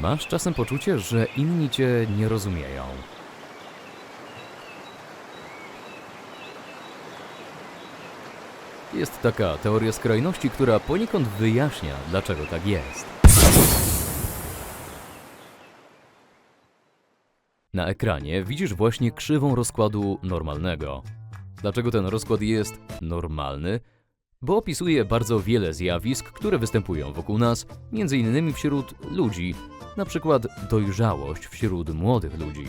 Masz czasem poczucie, że inni cię nie rozumieją. Jest taka teoria skrajności, która poniekąd wyjaśnia, dlaczego tak jest. Na ekranie widzisz właśnie krzywą rozkładu normalnego. Dlaczego ten rozkład jest normalny? Bo opisuje bardzo wiele zjawisk, które występują wokół nas, innymi wśród ludzi, przykład dojrzałość wśród młodych ludzi.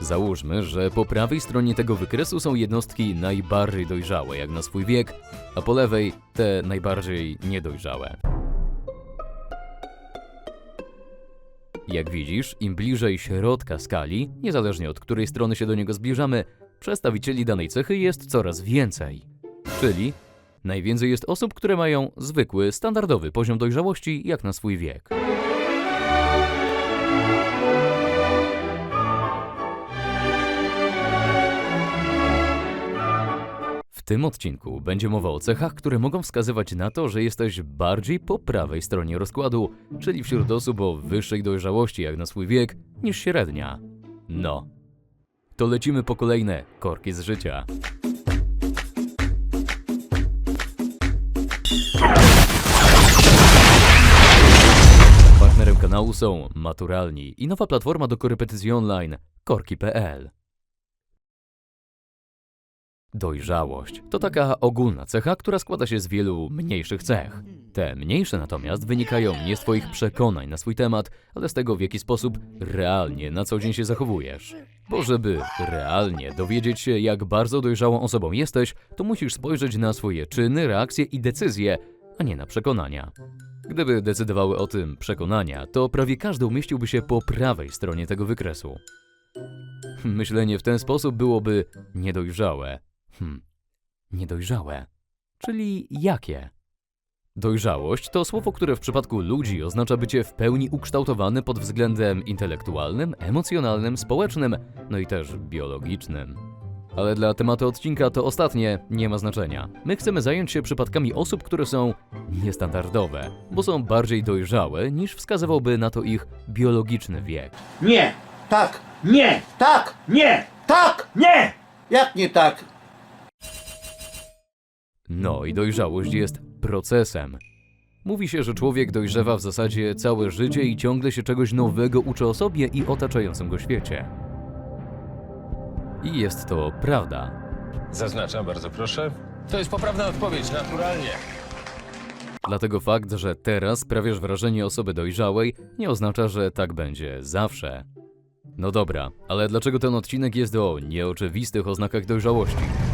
Załóżmy, że po prawej stronie tego wykresu są jednostki najbardziej dojrzałe jak na swój wiek, a po lewej te najbardziej niedojrzałe. Jak widzisz, im bliżej środka skali, niezależnie od której strony się do niego zbliżamy, przedstawicieli danej cechy jest coraz więcej. Czyli najwięcej jest osób, które mają zwykły, standardowy poziom dojrzałości jak na swój wiek. W tym odcinku będzie mowa o cechach, które mogą wskazywać na to, że jesteś bardziej po prawej stronie rozkładu, czyli wśród osób o wyższej dojrzałości jak na swój wiek niż średnia. No. To lecimy po kolejne korki z życia. Partnerem kanału są Maturalni i nowa platforma do korepetycji online korki.pl. Dojrzałość to taka ogólna cecha, która składa się z wielu mniejszych cech. Te mniejsze natomiast wynikają nie z Twoich przekonań na swój temat, ale z tego, w jaki sposób realnie na co dzień się zachowujesz. Bo żeby realnie dowiedzieć się, jak bardzo dojrzałą osobą jesteś, to musisz spojrzeć na swoje czyny, reakcje i decyzje, a nie na przekonania. Gdyby decydowały o tym przekonania, to prawie każdy umieściłby się po prawej stronie tego wykresu. Myślenie w ten sposób byłoby niedojrzałe. Hmm, niedojrzałe. Czyli jakie? Dojrzałość to słowo, które w przypadku ludzi oznacza bycie w pełni ukształtowany pod względem intelektualnym, emocjonalnym, społecznym, no i też biologicznym. Ale dla tematu odcinka to ostatnie nie ma znaczenia. My chcemy zająć się przypadkami osób, które są niestandardowe, bo są bardziej dojrzałe niż wskazywałby na to ich biologiczny wiek. Nie, Tak, nie, tak, nie, tak! nie! Jak nie tak? No i dojrzałość jest procesem. Mówi się, że człowiek dojrzewa w zasadzie całe życie i ciągle się czegoś nowego uczy o sobie i otaczającym go świecie. I jest to prawda. Zaznaczam, bardzo proszę. To jest poprawna odpowiedź, naturalnie. Dlatego fakt, że teraz sprawiasz wrażenie osoby dojrzałej, nie oznacza, że tak będzie zawsze. No dobra, ale dlaczego ten odcinek jest o nieoczywistych oznakach dojrzałości?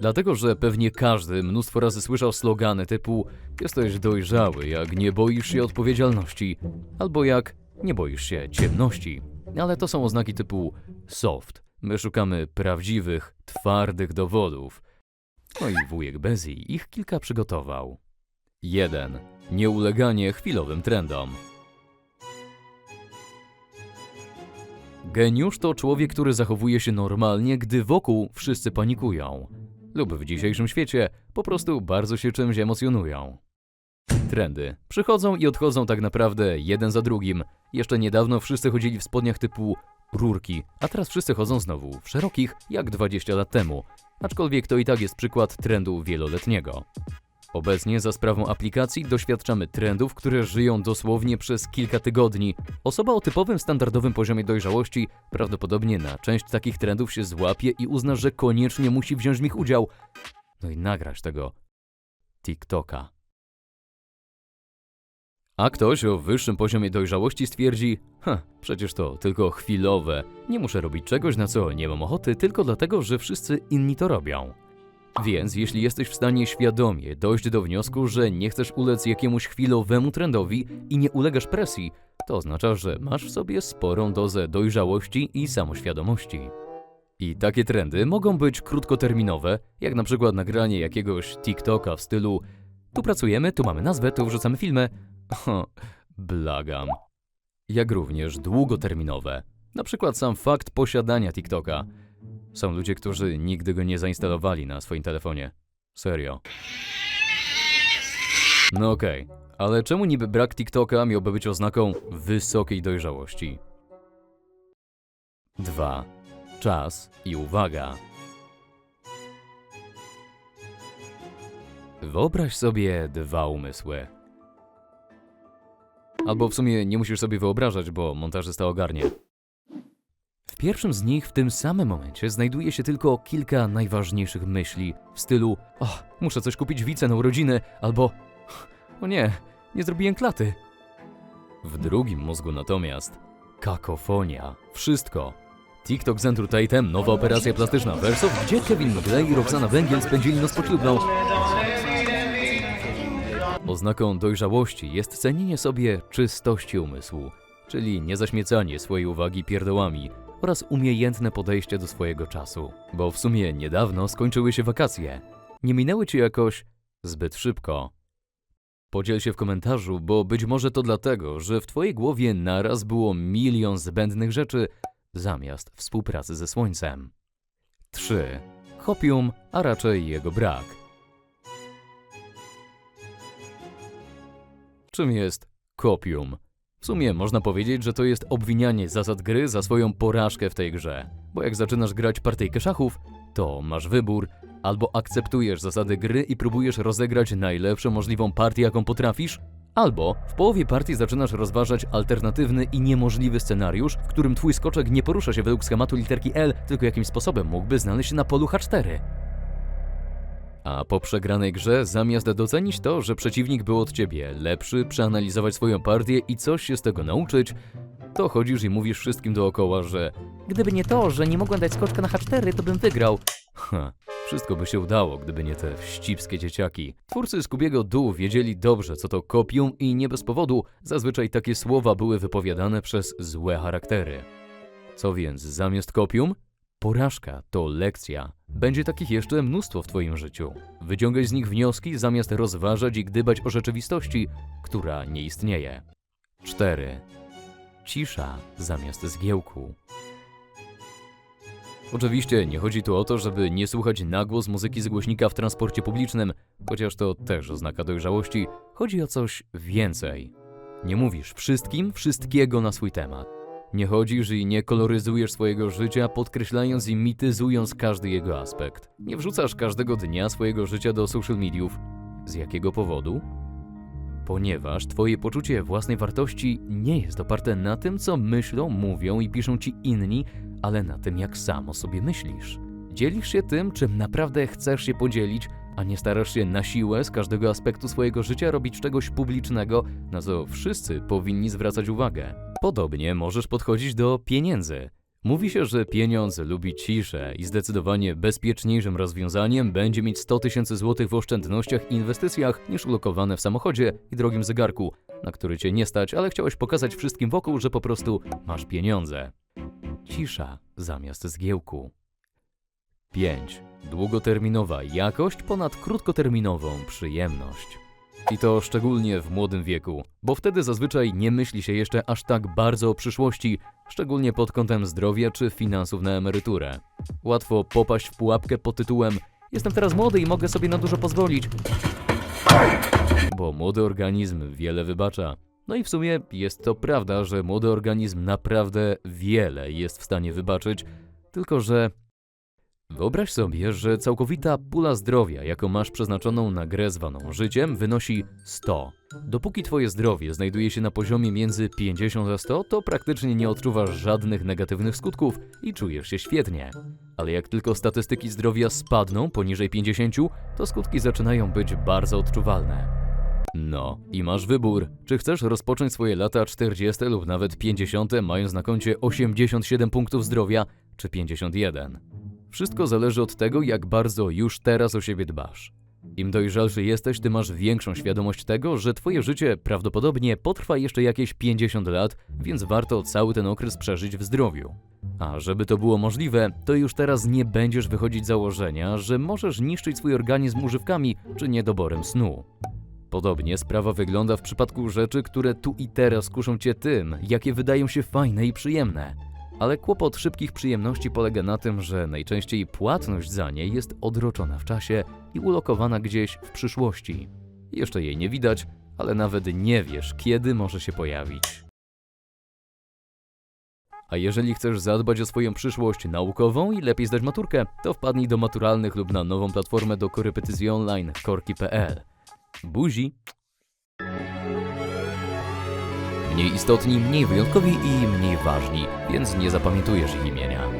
Dlatego, że pewnie każdy mnóstwo razy słyszał slogany typu Jesteś dojrzały, jak nie boisz się odpowiedzialności, albo jak nie boisz się ciemności. Ale to są oznaki typu soft. My szukamy prawdziwych, twardych dowodów. No i wujek Bezi ich kilka przygotował. 1. Nieuleganie chwilowym trendom. Geniusz to człowiek, który zachowuje się normalnie, gdy wokół wszyscy panikują. Lub w dzisiejszym świecie po prostu bardzo się czymś emocjonują. Trendy przychodzą i odchodzą tak naprawdę jeden za drugim. Jeszcze niedawno wszyscy chodzili w spodniach typu rurki, a teraz wszyscy chodzą znowu w szerokich jak 20 lat temu. Aczkolwiek to i tak jest przykład trendu wieloletniego. Obecnie za sprawą aplikacji doświadczamy trendów, które żyją dosłownie przez kilka tygodni. Osoba o typowym standardowym poziomie dojrzałości prawdopodobnie na część takich trendów się złapie i uzna, że koniecznie musi wziąć w nich udział. No i nagrać tego TikToka. A ktoś o wyższym poziomie dojrzałości stwierdzi: Ha, przecież to tylko chwilowe. Nie muszę robić czegoś, na co nie mam ochoty, tylko dlatego, że wszyscy inni to robią. Więc jeśli jesteś w stanie świadomie dojść do wniosku, że nie chcesz ulec jakiemuś chwilowemu trendowi i nie ulegasz presji, to oznacza, że masz w sobie sporą dozę dojrzałości i samoświadomości. I takie trendy mogą być krótkoterminowe, jak na przykład nagranie jakiegoś TikToka w stylu tu pracujemy, tu mamy nazwę, tu wrzucamy filmy. Ho, blagam. Jak również długoterminowe, na przykład sam fakt posiadania TikToka. Są ludzie, którzy nigdy go nie zainstalowali na swoim telefonie. Serio. No okej, Ale czemu niby brak TikToka miałby być oznaką wysokiej dojrzałości? 2. Czas i uwaga. Wyobraź sobie dwa umysły. Albo w sumie nie musisz sobie wyobrażać, bo montażysta ogarnie. Pierwszym z nich w tym samym momencie znajduje się tylko kilka najważniejszych myśli w stylu o, muszę coś kupić wice na urodziny, albo o nie, nie zrobiłem klaty. W drugim mózgu natomiast kakofonia, wszystko. TikTok z Andrew Tatem, nowa operacja plastyczna Versoft, gdzie Kevin McLean i Roxana Węgiel spędzili noc poślubną. Oznaką dojrzałości jest cenienie sobie czystości umysłu, czyli niezaśmiecanie swojej uwagi pierdołami oraz umiejętne podejście do swojego czasu. Bo w sumie niedawno skończyły się wakacje. Nie minęły ci jakoś zbyt szybko. Podziel się w komentarzu, bo być może to dlatego, że w twojej głowie naraz było milion zbędnych rzeczy zamiast współpracy ze Słońcem. 3. Hopium, a raczej jego brak. Czym jest kopium? W sumie można powiedzieć, że to jest obwinianie zasad gry za swoją porażkę w tej grze. Bo jak zaczynasz grać partyjkę szachów, to masz wybór. Albo akceptujesz zasady gry i próbujesz rozegrać najlepszą możliwą partię, jaką potrafisz, albo w połowie partii zaczynasz rozważać alternatywny i niemożliwy scenariusz, w którym twój skoczek nie porusza się według schematu literki L, tylko jakimś sposobem mógłby znaleźć się na polu H4. A po przegranej grze, zamiast docenić to, że przeciwnik był od ciebie lepszy, przeanalizować swoją partię i coś się z tego nauczyć, to chodzisz i mówisz wszystkim dookoła, że gdyby nie to, że nie mogłem dać skoczka na H4, to bym wygrał. Ha, wszystko by się udało, gdyby nie te wścibskie dzieciaki. Twórcy Skubiego Dół wiedzieli dobrze, co to kopium i nie bez powodu zazwyczaj takie słowa były wypowiadane przez złe charaktery. Co więc zamiast kopium? Porażka to lekcja. Będzie takich jeszcze mnóstwo w Twoim życiu. Wyciągaj z nich wnioski zamiast rozważać i gdybać o rzeczywistości, która nie istnieje. 4. Cisza zamiast zgiełku. Oczywiście nie chodzi tu o to, żeby nie słuchać nagłos muzyki z głośnika w transporcie publicznym, chociaż to też oznaka dojrzałości. Chodzi o coś więcej. Nie mówisz wszystkim wszystkiego na swój temat. Nie chodzisz i nie koloryzujesz swojego życia, podkreślając i mityzując każdy jego aspekt. Nie wrzucasz każdego dnia swojego życia do social mediów. Z jakiego powodu? Ponieważ twoje poczucie własnej wartości nie jest oparte na tym, co myślą, mówią i piszą ci inni, ale na tym, jak sam o sobie myślisz. Dzielisz się tym, czym naprawdę chcesz się podzielić, a nie starasz się na siłę z każdego aspektu swojego życia robić czegoś publicznego, na co wszyscy powinni zwracać uwagę. Podobnie możesz podchodzić do pieniędzy. Mówi się, że pieniądz lubi ciszę i zdecydowanie bezpieczniejszym rozwiązaniem będzie mieć 100 tysięcy złotych w oszczędnościach i inwestycjach niż ulokowane w samochodzie i drogim zegarku, na który cię nie stać, ale chciałeś pokazać wszystkim wokół, że po prostu masz pieniądze. Cisza zamiast zgiełku. 5. Długoterminowa jakość ponad krótkoterminową przyjemność. I to szczególnie w młodym wieku, bo wtedy zazwyczaj nie myśli się jeszcze aż tak bardzo o przyszłości, szczególnie pod kątem zdrowia czy finansów na emeryturę. Łatwo popaść w pułapkę pod tytułem Jestem teraz młody i mogę sobie na dużo pozwolić. Bo młody organizm wiele wybacza. No i w sumie jest to prawda, że młody organizm naprawdę wiele jest w stanie wybaczyć, tylko że Wyobraź sobie, że całkowita pula zdrowia, jaką masz przeznaczoną na grę zwaną życiem, wynosi 100. Dopóki twoje zdrowie znajduje się na poziomie między 50 a 100, to praktycznie nie odczuwasz żadnych negatywnych skutków i czujesz się świetnie. Ale jak tylko statystyki zdrowia spadną poniżej 50, to skutki zaczynają być bardzo odczuwalne. No, i masz wybór. Czy chcesz rozpocząć swoje lata 40 lub nawet 50, mając na koncie 87 punktów zdrowia, czy 51? Wszystko zależy od tego, jak bardzo już teraz o siebie dbasz. Im dojrzalszy jesteś, tym masz większą świadomość tego, że twoje życie prawdopodobnie potrwa jeszcze jakieś 50 lat, więc warto cały ten okres przeżyć w zdrowiu. A żeby to było możliwe, to już teraz nie będziesz wychodzić z założenia, że możesz niszczyć swój organizm używkami czy niedoborem snu. Podobnie sprawa wygląda w przypadku rzeczy, które tu i teraz kuszą cię tym, jakie wydają się fajne i przyjemne. Ale kłopot szybkich przyjemności polega na tym, że najczęściej płatność za nie jest odroczona w czasie i ulokowana gdzieś w przyszłości. Jeszcze jej nie widać, ale nawet nie wiesz, kiedy może się pojawić. A jeżeli chcesz zadbać o swoją przyszłość naukową i lepiej zdać maturkę, to wpadnij do maturalnych lub na nową platformę do korepetycji online korki.pl. Buzi! Mniej istotni, mniej wyjątkowi i mniej ważni, więc nie zapamiętujesz ich imienia.